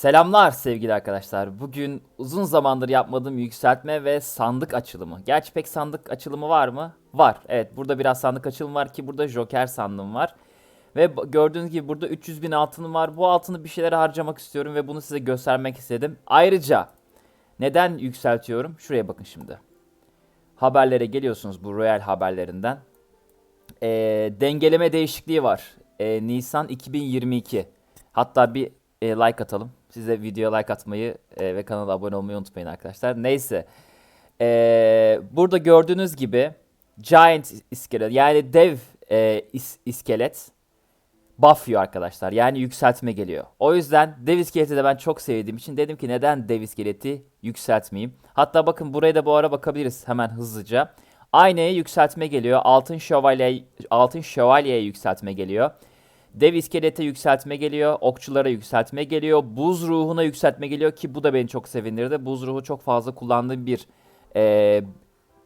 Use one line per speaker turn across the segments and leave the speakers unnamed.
Selamlar sevgili arkadaşlar. Bugün uzun zamandır yapmadığım yükseltme ve sandık açılımı. Gerçi pek sandık açılımı var mı? Var. Evet burada biraz sandık açılımı var ki burada Joker sandığım var. Ve gördüğünüz gibi burada 300 bin altınım var. Bu altını bir şeylere harcamak istiyorum ve bunu size göstermek istedim. Ayrıca neden yükseltiyorum? Şuraya bakın şimdi. Haberlere geliyorsunuz bu Royal haberlerinden. Ee, dengeleme değişikliği var. Ee, Nisan 2022. Hatta bir e, like atalım. Size videoya like atmayı e, ve kanala abone olmayı unutmayın arkadaşlar. Neyse. Ee, burada gördüğünüz gibi Giant iskelet yani dev e, is- iskelet buff yiyor arkadaşlar. Yani yükseltme geliyor. O yüzden dev iskeleti de ben çok sevdiğim için dedim ki neden dev iskeleti yükseltmeyeyim. Hatta bakın buraya da bu ara bakabiliriz hemen hızlıca. Aynaya yükseltme geliyor. Altın şövalye altın şövalyeye yükseltme geliyor. Dev iskelete yükseltme geliyor. Okçulara yükseltme geliyor. Buz ruhuna yükseltme geliyor ki bu da beni çok sevindirdi. Buz ruhu çok fazla kullandığım bir eee,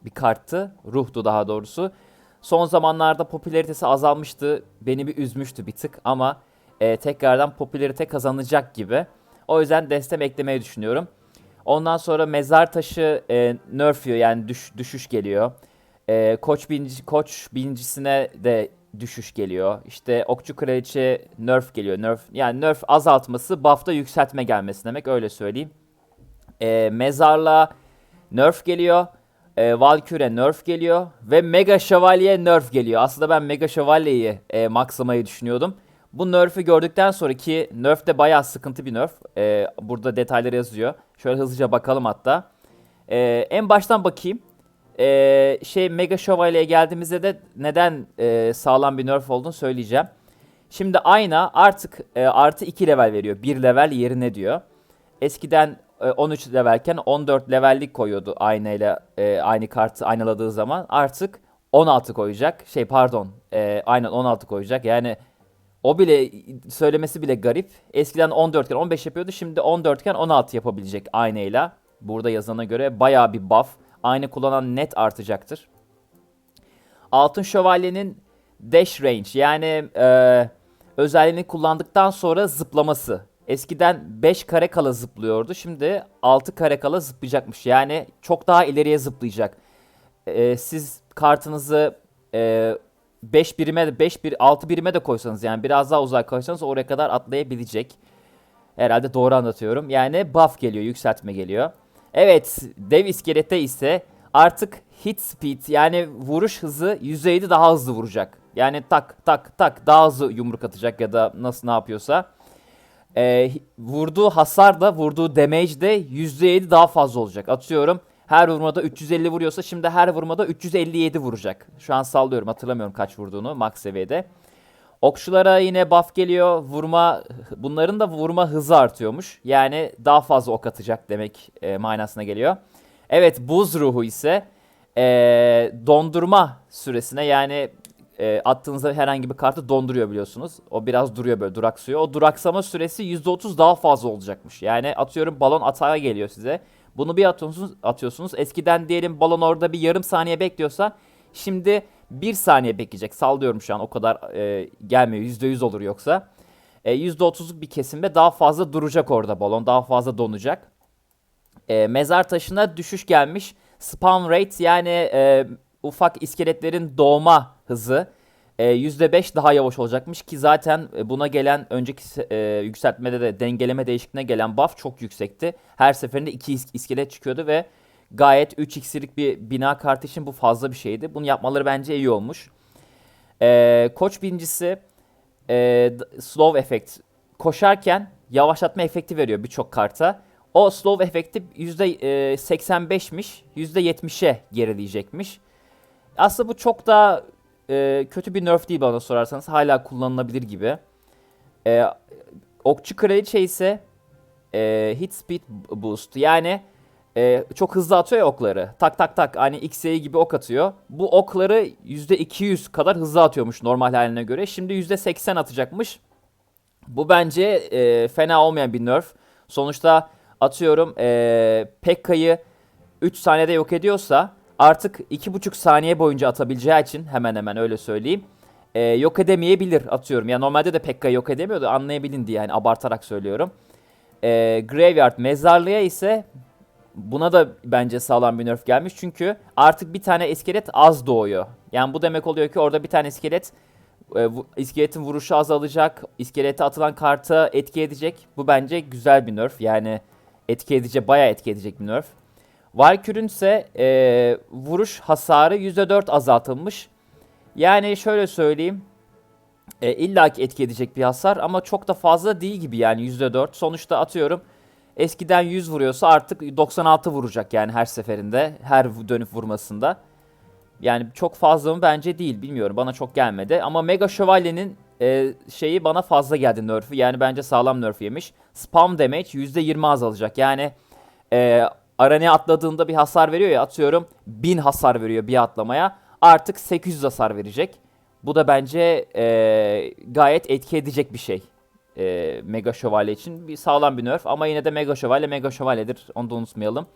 bir karttı. Ruhtu daha doğrusu. Son zamanlarda popülaritesi azalmıştı. Beni bir üzmüştü bir tık ama eee, tekrardan popülarite kazanacak gibi. O yüzden destem eklemeyi düşünüyorum. Ondan sonra mezar taşı e, nerf yiyor yani düş, düşüş geliyor. E, koç binci, koç bincisine de düşüş geliyor. İşte okçu kraliçe nerf geliyor. Nerf yani nerf azaltması buff'ta yükseltme gelmesi demek öyle söyleyeyim. E, mezarlığa nerf geliyor. E, Valkyrie nerf geliyor ve Mega Şövalye nerf geliyor. Aslında ben Mega Şövalye'yi e, maxlamayı düşünüyordum. Bu nerf'ü gördükten sonra ki nerf de bayağı sıkıntı bir nerf. E, burada detayları yazıyor. Şöyle hızlıca bakalım hatta. E, en baştan bakayım. E, şey Mega Şövalye'ye geldiğimizde de neden e, sağlam bir nerf olduğunu söyleyeceğim. Şimdi ayna artık e, artı 2 level veriyor. 1 level yerine diyor. Eskiden e, 13 levelken 14 levellik koyuyordu aynayla e, aynı kartı aynaladığı zaman. Artık 16 koyacak. Şey pardon. E, aynen 16 koyacak. Yani o bile söylemesi bile garip. Eskiden 14 iken 15 yapıyordu. Şimdi 14 iken 16 yapabilecek aynayla. Burada yazana göre bayağı bir buff. Aynı kullanan net artacaktır. Altın Şövalye'nin dash range yani e, özelliğini kullandıktan sonra zıplaması. Eskiden 5 kare kala zıplıyordu. Şimdi 6 kare kala zıplayacakmış. Yani çok daha ileriye zıplayacak. E, siz kartınızı e, 5 birime 5 bir 6 birime de koysanız yani biraz daha uzak koysanız oraya kadar atlayabilecek. Herhalde doğru anlatıyorum. Yani buff geliyor, yükseltme geliyor. Evet, dev iskelete ise artık hit speed yani vuruş hızı %7 daha hızlı vuracak. Yani tak tak tak daha hızlı yumruk atacak ya da nasıl ne yapıyorsa. Ee, vurduğu hasar da vurduğu damage de %7 daha fazla olacak. Atıyorum her vurmada 350 vuruyorsa şimdi her vurmada 357 vuracak. Şu an sallıyorum hatırlamıyorum kaç vurduğunu max seviyede. Okçulara yine buff geliyor. Vurma bunların da vurma hızı artıyormuş. Yani daha fazla ok atacak demek e, manasına geliyor. Evet buz ruhu ise e, dondurma süresine yani e, attığınızda herhangi bir kartı donduruyor biliyorsunuz. O biraz duruyor böyle duraksıyor. O duraksama süresi %30 daha fazla olacakmış. Yani atıyorum balon atağa geliyor size. Bunu bir atıyorsunuz, atıyorsunuz. Eskiden diyelim balon orada bir yarım saniye bekliyorsa şimdi bir saniye bekleyecek. Sallıyorum şu an o kadar e, gelmiyor. %100 olur yoksa. E, %30'luk bir kesimde daha fazla duracak orada balon. Daha fazla donacak. E, mezar taşına düşüş gelmiş. Spawn rate yani e, ufak iskeletlerin doğma hızı e, %5 daha yavaş olacakmış ki zaten e, buna gelen önceki e, yükseltmede de dengeleme değişikliğine gelen buff çok yüksekti. Her seferinde 2 iskelet çıkıyordu ve gayet 3x'lik bir bina kartı için bu fazla bir şeydi. Bunu yapmaları bence iyi olmuş. E, koç birincisi e, slow efekt koşarken yavaşlatma efekti veriyor birçok karta. O slow efekti %85'miş, %70'e gerileyecekmiş. Aslında bu çok da e, kötü bir nerf değil bana sorarsanız. Hala kullanılabilir gibi. E, okçu kraliçe ise e, hit speed boost. Yani e, çok hızlı atıyor ya okları. Tak tak tak. Hani XY gibi ok atıyor. Bu okları %200 kadar hızlı atıyormuş normal haline göre. Şimdi %80 atacakmış. Bu bence e, fena olmayan bir nerf. Sonuçta atıyorum e, Pekka'yı 3 saniyede yok ediyorsa artık 2,5 saniye boyunca atabileceği için hemen hemen öyle söyleyeyim. e, yok edemeyebilir atıyorum. Ya normalde de Pekka'yı yok edemiyordu anlayabilin diye yani abartarak söylüyorum. Ee, Graveyard mezarlığa ise buna da bence sağlam bir nerf gelmiş. Çünkü artık bir tane iskelet az doğuyor. Yani bu demek oluyor ki orada bir tane iskelet e, iskeletin vuruşu azalacak. İskelete atılan karta etki edecek. Bu bence güzel bir nerf. Yani etki edecek, bayağı etki edecek bir nerf. Valkyrie'ün ise e, vuruş hasarı %4 azaltılmış. Yani şöyle söyleyeyim. E, İlla ki etki edecek bir hasar ama çok da fazla değil gibi yani %4. Sonuçta atıyorum eskiden 100 vuruyorsa artık 96 vuracak yani her seferinde, her dönüp vurmasında. Yani çok fazla mı bence değil bilmiyorum bana çok gelmedi. Ama Mega Şövalye'nin e, şeyi bana fazla geldi nerf'ü. Yani bence sağlam nerf yemiş. Spam damage %20 azalacak. Yani e, araneye atladığında bir hasar veriyor ya atıyorum 1000 hasar veriyor bir atlamaya. Artık 800 hasar verecek. Bu da bence e, gayet etki edecek bir şey. E, Mega Şövalye için bir sağlam bir nerf ama yine de Mega Şövalye Mega Şövalye'dir. Onu da unutmayalım.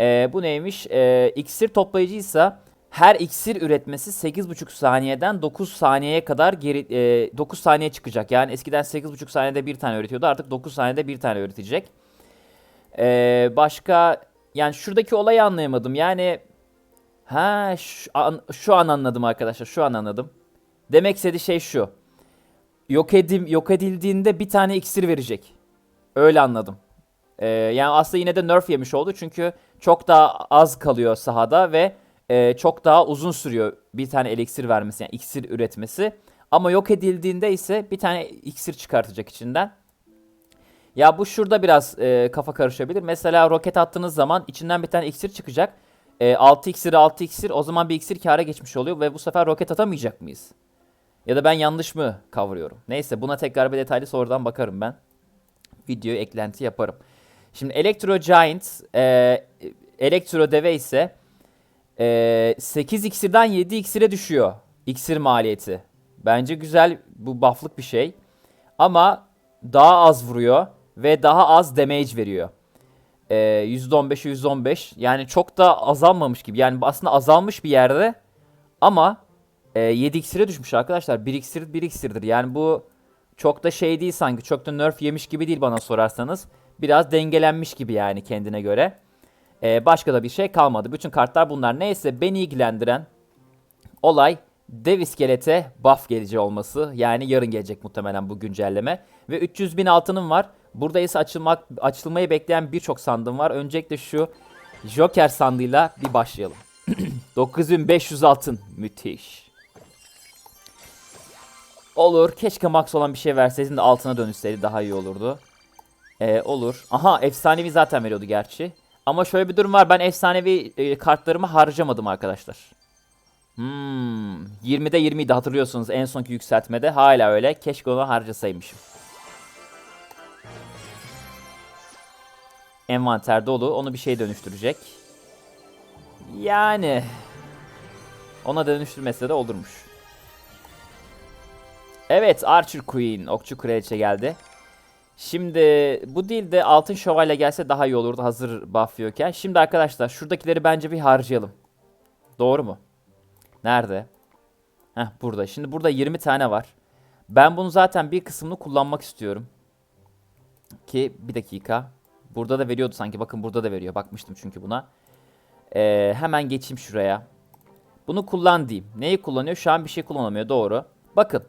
E, bu neymiş? E, iksir toplayıcıysa her iksir üretmesi 8,5 saniyeden 9 saniyeye kadar geri e, 9 saniye çıkacak. Yani eskiden 8,5 saniyede bir tane üretiyordu. Artık 9 saniyede bir tane üretecek. E, başka yani şuradaki olayı anlayamadım. Yani ha şu an, şu an anladım arkadaşlar. Şu an anladım. Demek istediği şey şu. Yok edim yok edildiğinde bir tane iksir verecek. Öyle anladım. E, yani aslında yine de nerf yemiş oldu. Çünkü çok daha az kalıyor sahada ve e, çok daha uzun sürüyor bir tane eliksir vermesi yani iksir üretmesi. Ama yok edildiğinde ise bir tane iksir çıkartacak içinden. Ya bu şurada biraz e, kafa karışabilir. Mesela roket attığınız zaman içinden bir tane iksir çıkacak. E, 6 iksir 6 iksir o zaman bir iksir kâra geçmiş oluyor ve bu sefer roket atamayacak mıyız? Ya da ben yanlış mı kavruyorum? Neyse buna tekrar bir detaylı sorudan bakarım ben. Videoya eklenti yaparım. Şimdi Electro Giant, e, Elektro Deve ise e, 8 iksirden 7 iksire düşüyor. İksir maliyeti. Bence güzel bu buff'lık bir şey. Ama daha az vuruyor ve daha az damage veriyor. E, %15'e %15 yani çok da azalmamış gibi. Yani aslında azalmış bir yerde ama e, 7 iksire düşmüş arkadaşlar. 1 iksir 1 iksirdir. Yani bu çok da şey değil sanki. Çok da nerf yemiş gibi değil bana sorarsanız. Biraz dengelenmiş gibi yani kendine göre. Ee, başka da bir şey kalmadı. Bütün kartlar bunlar. Neyse beni ilgilendiren olay dev iskelete buff geleceği olması. Yani yarın gelecek muhtemelen bu güncelleme. Ve 300 bin altınım var. Burada ise açılmak, açılmayı bekleyen birçok sandım var. Öncelikle şu Joker sandığıyla bir başlayalım. 9500 altın. Müthiş. Olur. Keşke max olan bir şey verseydin de altına dönüşseydi daha iyi olurdu. Ee, olur. Aha efsanevi zaten veriyordu gerçi. Ama şöyle bir durum var. Ben efsanevi e, kartlarımı harcamadım arkadaşlar. Hmm, 20'de 20'ydi hatırlıyorsunuz en sonki yükseltmede. Hala öyle. Keşke onu harcasaymışım. Envanter dolu. Onu bir şey dönüştürecek. Yani ona dönüştürmese de olurmuş. Evet Archer Queen. Okçu kraliçe geldi. Şimdi bu değil de altın şövalye gelse daha iyi olurdu hazır buff Şimdi arkadaşlar şuradakileri bence bir harcayalım. Doğru mu? Nerede? Heh burada. Şimdi burada 20 tane var. Ben bunu zaten bir kısmını kullanmak istiyorum. Ki bir dakika. Burada da veriyordu sanki. Bakın burada da veriyor. Bakmıştım çünkü buna. Ee, hemen geçeyim şuraya. Bunu kullan diyeyim. Neyi kullanıyor? Şu an bir şey kullanamıyor. Doğru. Bakın.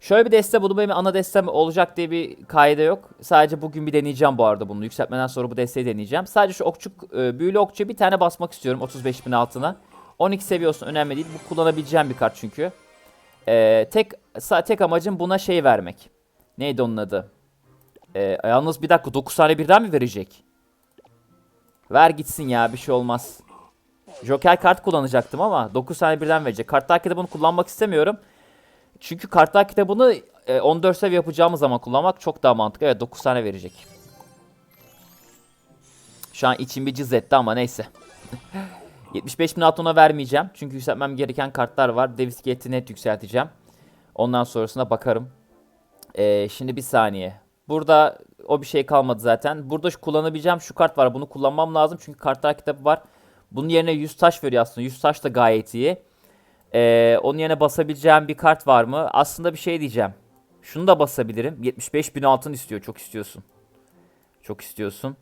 Şöyle bir deste bunu benim ana destem olacak diye bir kaide yok. Sadece bugün bir deneyeceğim bu arada bunu. Yükseltmeden sonra bu desteği deneyeceğim. Sadece şu okçu, e, büyülü okçuya bir tane basmak istiyorum 35 bin altına. 12 seviye olsun önemli değil. Bu kullanabileceğim bir kart çünkü. Ee, tek tek amacım buna şey vermek. Neydi onun adı? Ee, yalnız bir dakika 9 tane birden mi verecek? Ver gitsin ya bir şey olmaz. Joker kart kullanacaktım ama 9 tane birden verecek. Kart bunu kullanmak istemiyorum. Çünkü kartlar kitabını 14 seviye yapacağımız zaman kullanmak çok daha mantıklı. Evet 9 tane verecek. Şu an içim bir cız etti ama neyse. 75 bin altına vermeyeceğim. Çünkü yükseltmem gereken kartlar var. Dev net yükselteceğim. Ondan sonrasına bakarım. Ee, şimdi bir saniye. Burada o bir şey kalmadı zaten. Burada şu kullanabileceğim şu kart var. Bunu kullanmam lazım. Çünkü kartlar kitabı var. Bunun yerine 100 taş veriyor aslında. 100 taş da gayet iyi. Ee, onun yerine basabileceğim bir kart var mı? Aslında bir şey diyeceğim. Şunu da basabilirim. 75 bin altın istiyor. Çok istiyorsun. Çok istiyorsun.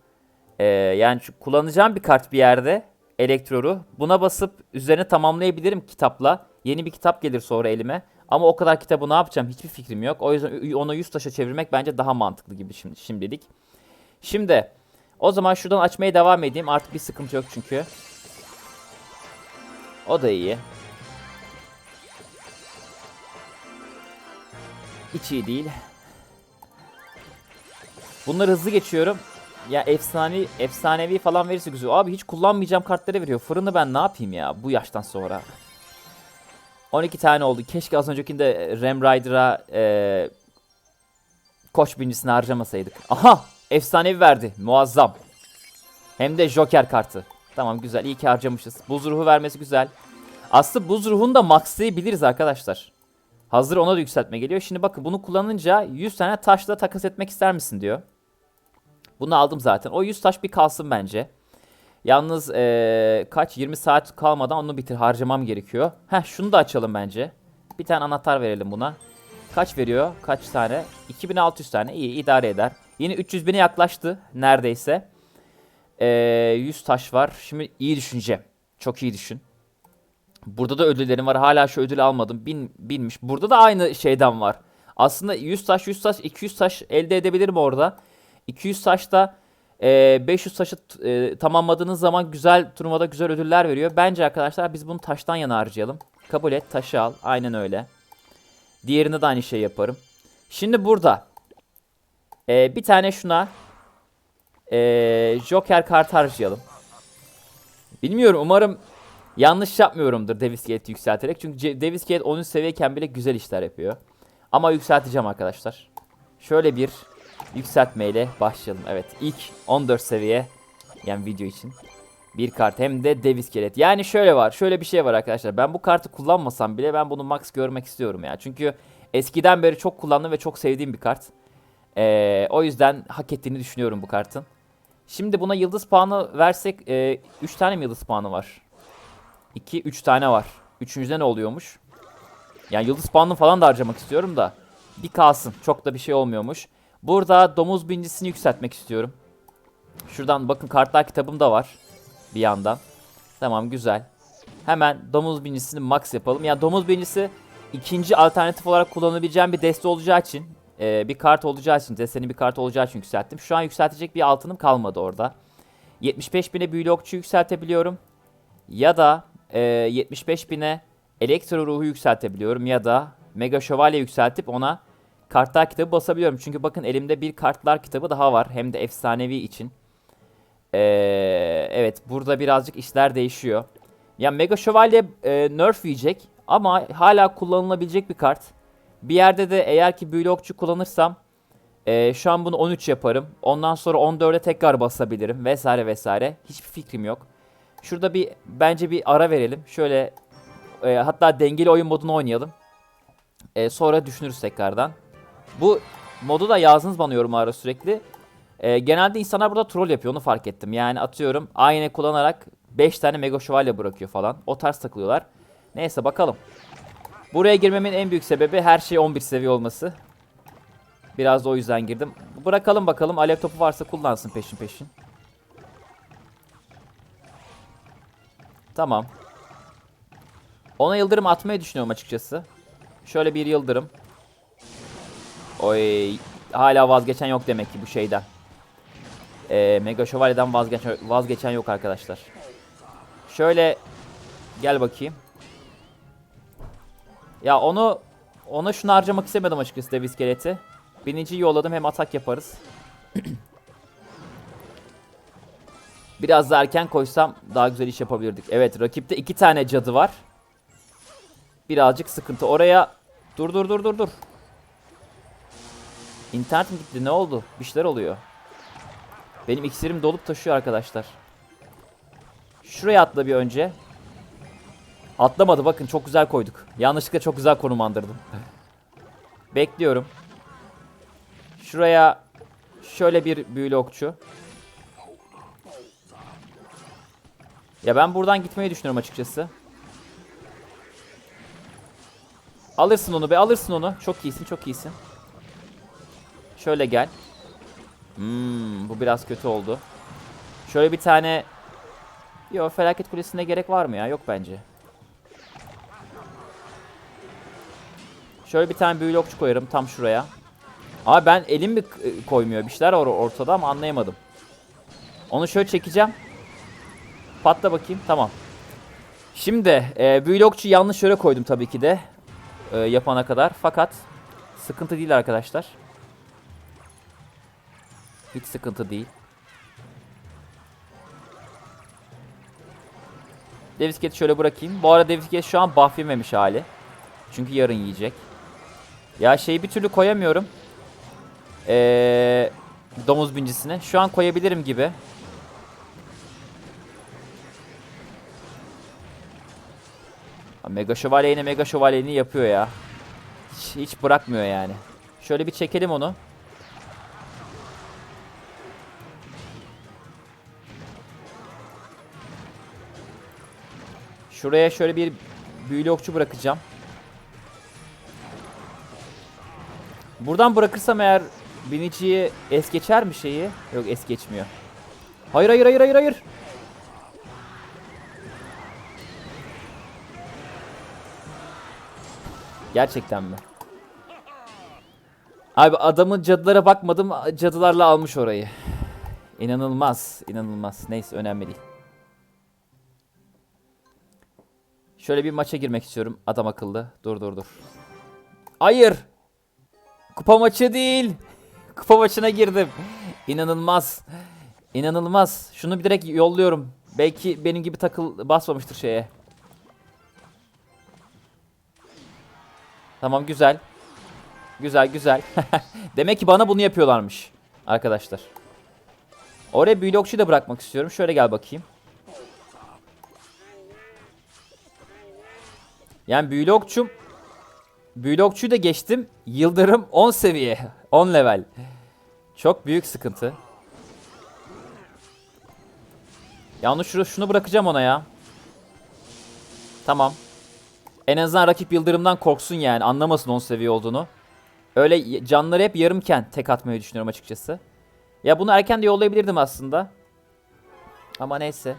Ee, yani kullanacağım bir kart bir yerde. Elektroru. Buna basıp üzerine tamamlayabilirim kitapla. Yeni bir kitap gelir sonra elime. Ama o kadar kitabı ne yapacağım hiçbir fikrim yok. O yüzden onu 100 taşa çevirmek bence daha mantıklı gibi şimdi, şimdilik. Şimdi o zaman şuradan açmaya devam edeyim. Artık bir sıkıntı yok çünkü. O da iyi. Hiç iyi değil. Bunları hızlı geçiyorum. Ya efsane, efsanevi falan verirse güzel. Abi hiç kullanmayacağım kartları veriyor. Fırını ben ne yapayım ya bu yaştan sonra. 12 tane oldu. Keşke az öncekinde Ram Rider'a e, koç birincisini harcamasaydık. Aha! Efsanevi verdi. Muazzam. Hem de Joker kartı. Tamam güzel. İyi ki harcamışız. Buz ruhu vermesi güzel. Aslında buz ruhunu da maxlayabiliriz arkadaşlar. Hazır ona da yükseltme geliyor. Şimdi bakın bunu kullanınca 100 tane taşla takas etmek ister misin diyor. Bunu aldım zaten. O 100 taş bir kalsın bence. Yalnız ee, kaç 20 saat kalmadan onu bitir harcamam gerekiyor. Heh şunu da açalım bence. Bir tane anahtar verelim buna. Kaç veriyor? Kaç tane? 2600 tane. İyi idare eder. Yine 300 bine yaklaştı neredeyse. Ee, 100 taş var. Şimdi iyi düşüneceğim. Çok iyi düşün. Burada da ödüllerim var. Hala şu ödülü almadım. Bin, binmiş. Burada da aynı şeyden var. Aslında 100 taş, 100 taş, 200 taş elde edebilirim orada. 200 taşta e, 500 taşı e, tamamladığınız zaman güzel turnuvada güzel ödüller veriyor. Bence arkadaşlar biz bunu taştan yana harcayalım. Kabul et, taşı al. Aynen öyle. Diğerinde de aynı şey yaparım. Şimdi burada e, bir tane şuna e, Joker kart harcayalım. Bilmiyorum umarım yanlış yapmıyorumdur Davis Gate'i yükselterek. Çünkü Davis Gate 10. seviyeyken bile güzel işler yapıyor. Ama yükselteceğim arkadaşlar. Şöyle bir yükseltmeyle başlayalım. Evet ilk 14 seviye yani video için bir kart hem de Davis Skelet. Yani şöyle var şöyle bir şey var arkadaşlar. Ben bu kartı kullanmasam bile ben bunu max görmek istiyorum ya. Çünkü eskiden beri çok kullandığım ve çok sevdiğim bir kart. Ee, o yüzden hak ettiğini düşünüyorum bu kartın. Şimdi buna yıldız puanı versek 3 tane mi yıldız puanı var? 2 3 tane var. Üçüncüde ne oluyormuş? Yani yıldız puanını falan da harcamak istiyorum da. Bir kalsın. Çok da bir şey olmuyormuş. Burada domuz bincisini yükseltmek istiyorum. Şuradan bakın kartlar kitabım da var. Bir yandan. Tamam güzel. Hemen domuz bincisini max yapalım. Yani domuz bincisi ikinci alternatif olarak kullanabileceğim bir deste olacağı için. e, bir kart olacağı için. Destenin bir kart olacağı için yükselttim. Şu an yükseltecek bir altınım kalmadı orada. 75 bine büyülü okçu yükseltebiliyorum. Ya da e, 75 bine elektro ruhu yükseltebiliyorum. Ya da mega şövalye yükseltip ona kartlar kitabı basabiliyorum. Çünkü bakın elimde bir kartlar kitabı daha var. Hem de efsanevi için. Ee, evet burada birazcık işler değişiyor. Ya Mega Şövalye e, nerf yiyecek ama hala kullanılabilecek bir kart. Bir yerde de eğer ki büyülü okçu kullanırsam e, şu an bunu 13 yaparım. Ondan sonra 14'e tekrar basabilirim vesaire vesaire. Hiçbir fikrim yok. Şurada bir bence bir ara verelim. Şöyle e, hatta dengeli oyun modunu oynayalım. E, sonra düşünürüz tekrardan. Bu modu da yazdınız bana yorumlara sürekli. Ee, genelde insanlar burada troll yapıyor onu fark ettim. Yani atıyorum aynı kullanarak 5 tane mega şövalye bırakıyor falan. O tarz takılıyorlar. Neyse bakalım. Buraya girmemin en büyük sebebi her şey 11 seviye olması. Biraz da o yüzden girdim. Bırakalım bakalım. Alev topu varsa kullansın peşin peşin. Tamam. Ona yıldırım atmayı düşünüyorum açıkçası. Şöyle bir yıldırım. Oy hala vazgeçen yok demek ki bu şeyden. Ee, Mega Şövalye'den vazgeçen, vazgeçen yok arkadaşlar. Şöyle gel bakayım. Ya onu ona şunu harcamak istemedim açıkçası dev iskeleti. Birinciyi yolladım hem atak yaparız. Biraz da erken koysam daha güzel iş yapabilirdik. Evet rakipte iki tane cadı var. Birazcık sıkıntı. Oraya dur dur dur dur dur. İnternetim gitti ne oldu? Bir şeyler oluyor. Benim iksirim dolup taşıyor arkadaşlar. Şuraya atla bir önce. Atlamadı bakın çok güzel koyduk. Yanlışlıkla çok güzel konumlandırdım. Bekliyorum. Şuraya şöyle bir büyülü okçu. Ya ben buradan gitmeyi düşünüyorum açıkçası. Alırsın onu be alırsın onu. Çok iyisin çok iyisin. Şöyle gel. Hmm, bu biraz kötü oldu. Şöyle bir tane... Yok felaket kulesine gerek var mı ya? Yok bence. Şöyle bir tane büyülü okçu koyarım tam şuraya. Abi ben elim mi koymuyor? Bir şeyler var ortada ama anlayamadım. Onu şöyle çekeceğim. Patla bakayım. Tamam. Şimdi e, büyülü okçu yanlış yere koydum tabii ki de. e, yapana kadar. Fakat sıkıntı değil arkadaşlar. Hiç sıkıntı değil. Devisket'i şöyle bırakayım. Bu arada Devisket şu an buff yememiş hali. Çünkü yarın yiyecek. Ya şeyi bir türlü koyamıyorum. Ee, domuz bincisine. Şu an koyabilirim gibi. Mega şövalye yine mega şövalyeni yapıyor ya. Hiç, hiç bırakmıyor yani. Şöyle bir çekelim onu. Şuraya şöyle bir büyülü okçu bırakacağım. Buradan bırakırsam eğer biniciyi es geçer mi şeyi? Yok es geçmiyor. Hayır hayır hayır hayır hayır. Gerçekten mi? Abi adamın cadılara bakmadım cadılarla almış orayı. İnanılmaz inanılmaz. Neyse önemli değil. Şöyle bir maça girmek istiyorum adam akıllı. Dur dur dur. Hayır. Kupa maçı değil. Kupa maçına girdim. İnanılmaz. İnanılmaz. Şunu bir direkt yolluyorum. Belki benim gibi takıl basmamıştır şeye. Tamam güzel. Güzel güzel. Demek ki bana bunu yapıyorlarmış. Arkadaşlar. Oraya büyülü okçuyu da bırakmak istiyorum. Şöyle gel bakayım. Yani büyülü okçum Büyülü okçuyu da geçtim. Yıldırım 10 seviye. 10 level. Çok büyük sıkıntı. Yalnız şunu, şunu bırakacağım ona ya. Tamam. En azından rakip yıldırımdan korksun yani. Anlamasın 10 seviye olduğunu. Öyle canları hep yarımken tek atmayı düşünüyorum açıkçası. Ya bunu erken de yollayabilirdim aslında. Ama neyse.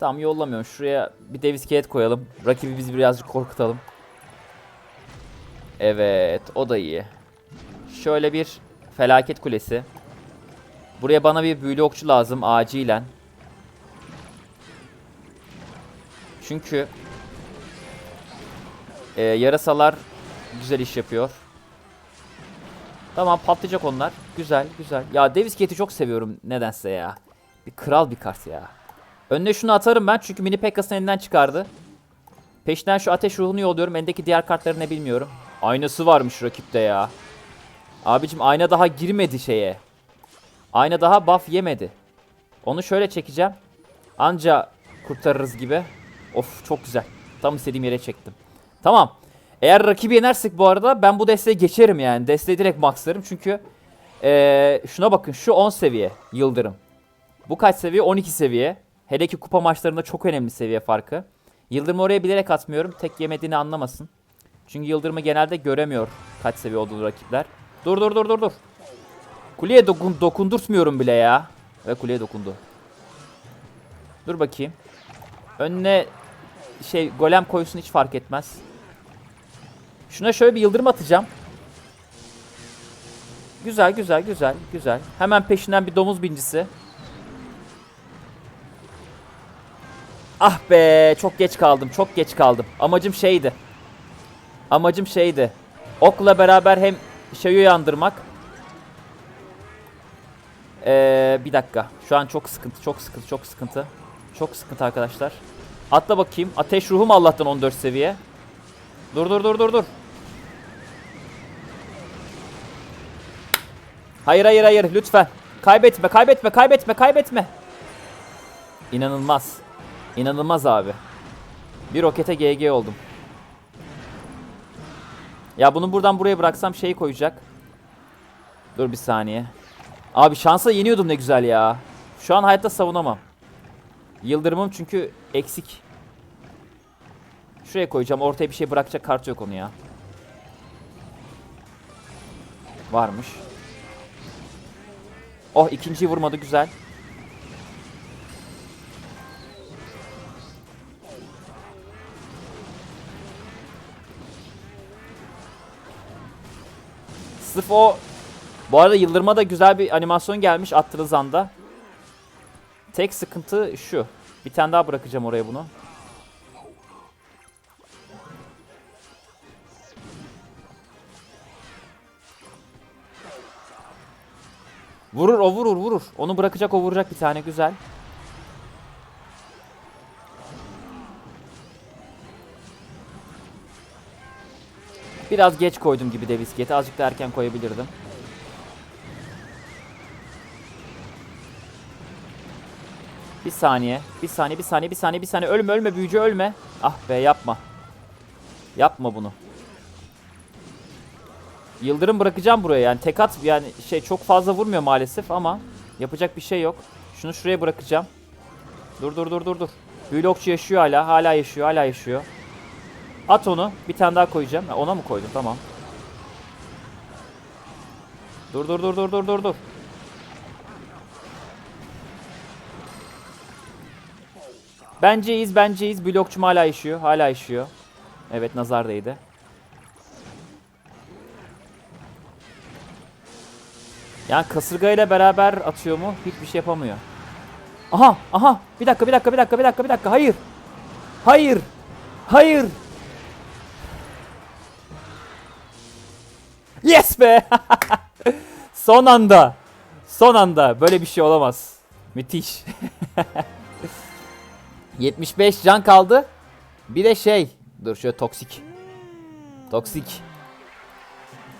Tamam yollamıyorum. Şuraya bir Davis Kate koyalım. Rakibi biz birazcık korkutalım. Evet, o da iyi. Şöyle bir felaket kulesi. Buraya bana bir büyülü okçu lazım acilen. Çünkü e, yarasalar güzel iş yapıyor. Tamam patlayacak onlar. Güzel güzel. Ya Davis Gate'i çok seviyorum nedense ya. Bir kral bir kart ya. Önüne şunu atarım ben çünkü mini Pekkas'ın elinden çıkardı. Peşinden şu ateş ruhunu yolluyorum. Endeki diğer kartları ne bilmiyorum. Aynası varmış rakipte ya. Abicim ayna daha girmedi şeye. Ayna daha buff yemedi. Onu şöyle çekeceğim. Anca kurtarırız gibi. Of çok güzel. Tam istediğim yere çektim. Tamam. Eğer rakibi yenersek bu arada ben bu desteği geçerim yani. Desteği direkt maxlarım çünkü ee, şuna bakın şu 10 seviye yıldırım. Bu kaç seviye? 12 seviye. Hele ki kupa maçlarında çok önemli seviye farkı. Yıldırımı oraya bilerek atmıyorum. Tek yemediğini anlamasın. Çünkü Yıldırım'ı genelde göremiyor kaç seviye olduğunu rakipler. Dur dur dur dur dur. Kuleye dokun dokundurtmuyorum bile ya. Ve kuleye dokundu. Dur bakayım. Önüne şey golem koysun hiç fark etmez. Şuna şöyle bir yıldırım atacağım. Güzel güzel güzel güzel. Hemen peşinden bir domuz bincisi. Ah be çok geç kaldım çok geç kaldım. Amacım şeydi. Amacım şeydi. Okla beraber hem şeyi uyandırmak. Ee, bir dakika. Şu an çok sıkıntı, çok sıkıntı, çok sıkıntı. Çok sıkıntı arkadaşlar. Atla bakayım. Ateş ruhum Allah'tan 14 seviye. Dur dur dur dur dur. Hayır hayır hayır lütfen. Kaybetme kaybetme kaybetme kaybetme. İnanılmaz. İnanılmaz abi. Bir rokete GG oldum. Ya bunu buradan buraya bıraksam şey koyacak. Dur bir saniye. Abi şansa yeniyordum ne güzel ya. Şu an hayatta savunamam. Yıldırımım çünkü eksik. Şuraya koyacağım. Ortaya bir şey bırakacak kart yok onu ya. Varmış. Oh ikinciyi vurmadı güzel. Sırf o bu arada Yıldırım'a da güzel bir animasyon gelmiş attığı zanda. Tek sıkıntı şu. Bir tane daha bırakacağım oraya bunu. Vurur o vurur vurur. Onu bırakacak o vuracak bir tane güzel. Biraz geç koydum gibi de bisikleti. Azıcık da erken koyabilirdim. Bir saniye. Bir saniye, bir saniye, bir saniye, bir saniye. Ölme, ölme büyücü ölme. Ah be yapma. Yapma bunu. Yıldırım bırakacağım buraya yani tek at yani şey çok fazla vurmuyor maalesef ama yapacak bir şey yok. Şunu şuraya bırakacağım. Dur dur dur dur dur. Büyülü yaşıyor hala. Hala yaşıyor. Hala yaşıyor. At onu. Bir tane daha koyacağım. Ona mı koydum? Tamam. Dur dur dur dur dur dur dur. Benceyiz benceyiz. Blokçum hala yaşıyor. Hala yaşıyor. Evet nazar değdi. Yani kasırgayla beraber atıyor mu? Hiçbir şey yapamıyor. Aha, aha. Bir dakika, bir dakika, bir dakika, bir dakika, bir dakika. Hayır. Hayır. Hayır. Yes be. Son anda. Son anda. Böyle bir şey olamaz. Müthiş. 75 can kaldı. Bir de şey. Dur şöyle toksik. Toksik.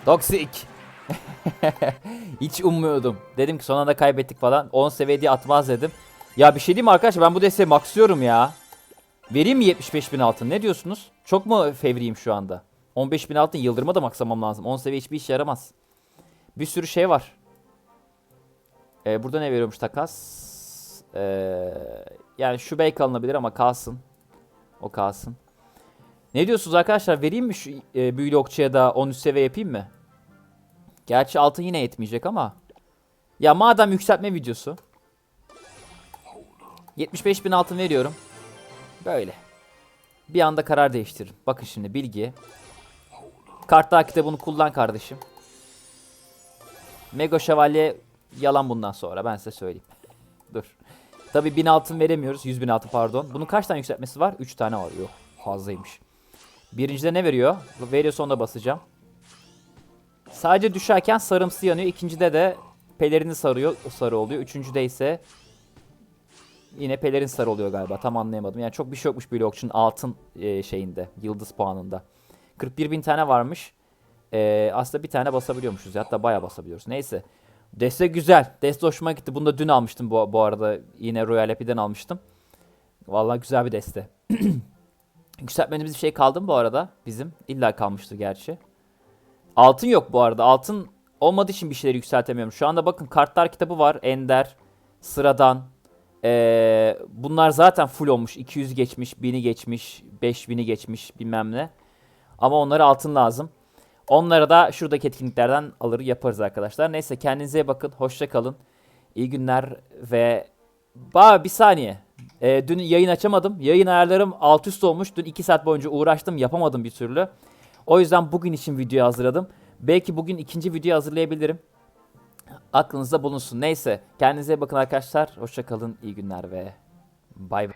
Toksik. Hiç ummuyordum. Dedim ki son anda kaybettik falan. 10 seviye diye atmaz dedim. Ya bir şey diyeyim mi arkadaşlar ben bu desteği maxlıyorum ya. Vereyim mi 75 bin altın ne diyorsunuz? Çok mu fevriyim şu anda? 15 bin altın yıldırma da maksamam lazım. 10 seviye hiçbir işe yaramaz. Bir sürü şey var. Ee, burada ne veriyormuş takas? Ee, yani şu bey kalınabilir ama kalsın. O kalsın. Ne diyorsunuz arkadaşlar? Vereyim mi şu e, büyülü okçuya da 13 seviye yapayım mı? Gerçi altın yine yetmeyecek ama. Ya madem yükseltme videosu. 75 bin altın veriyorum. Böyle. Bir anda karar değiştiririm. Bakın şimdi bilgi. Kartlar kitabını kullan kardeşim. Mega Şövalye yalan bundan sonra ben size söyleyeyim. Dur. Tabi 1000 altın veremiyoruz. 100 bin altın pardon. Bunun kaç tane yükseltmesi var? 3 tane var. Yok fazlaymış. Birincide ne veriyor? Veriyorsa onda basacağım. Sadece düşerken sarımsı yanıyor. İkincide de pelerini sarıyor, sarı oluyor. Üçüncüde ise yine pelerin sarı oluyor galiba. Tam anlayamadım. Yani çok bir şey yokmuş böyle okçunun altın e, şeyinde, yıldız puanında. 41 bin tane varmış. E, aslında bir tane basabiliyormuşuz. Hatta bayağı basabiliyoruz. Neyse. Deste güzel. Deste hoşuma gitti. Bunu da dün almıştım bu, bu arada. Yine Royal Happy'den almıştım. Vallahi güzel bir deste. Yükseltmediğimiz bir şey kaldı mı bu arada? Bizim. İlla kalmıştır gerçi. Altın yok bu arada. Altın olmadığı için bir şeyleri yükseltemiyorum. Şu anda bakın kartlar kitabı var. Ender, sıradan. Ee, bunlar zaten full olmuş. 200 geçmiş, 1000'i geçmiş, 5000'i geçmiş bilmem ne. Ama onlara altın lazım. Onları da şuradaki etkinliklerden alır yaparız arkadaşlar. Neyse kendinize bakın. Hoşça kalın. İyi günler ve... Ba bir saniye. Ee, dün yayın açamadım. Yayın ayarlarım alt üst olmuş. Dün 2 saat boyunca uğraştım. Yapamadım bir türlü. O yüzden bugün için video hazırladım. Belki bugün ikinci video hazırlayabilirim. Aklınızda bulunsun. Neyse kendinize bakın arkadaşlar. Hoşçakalın. iyi günler ve bay bay.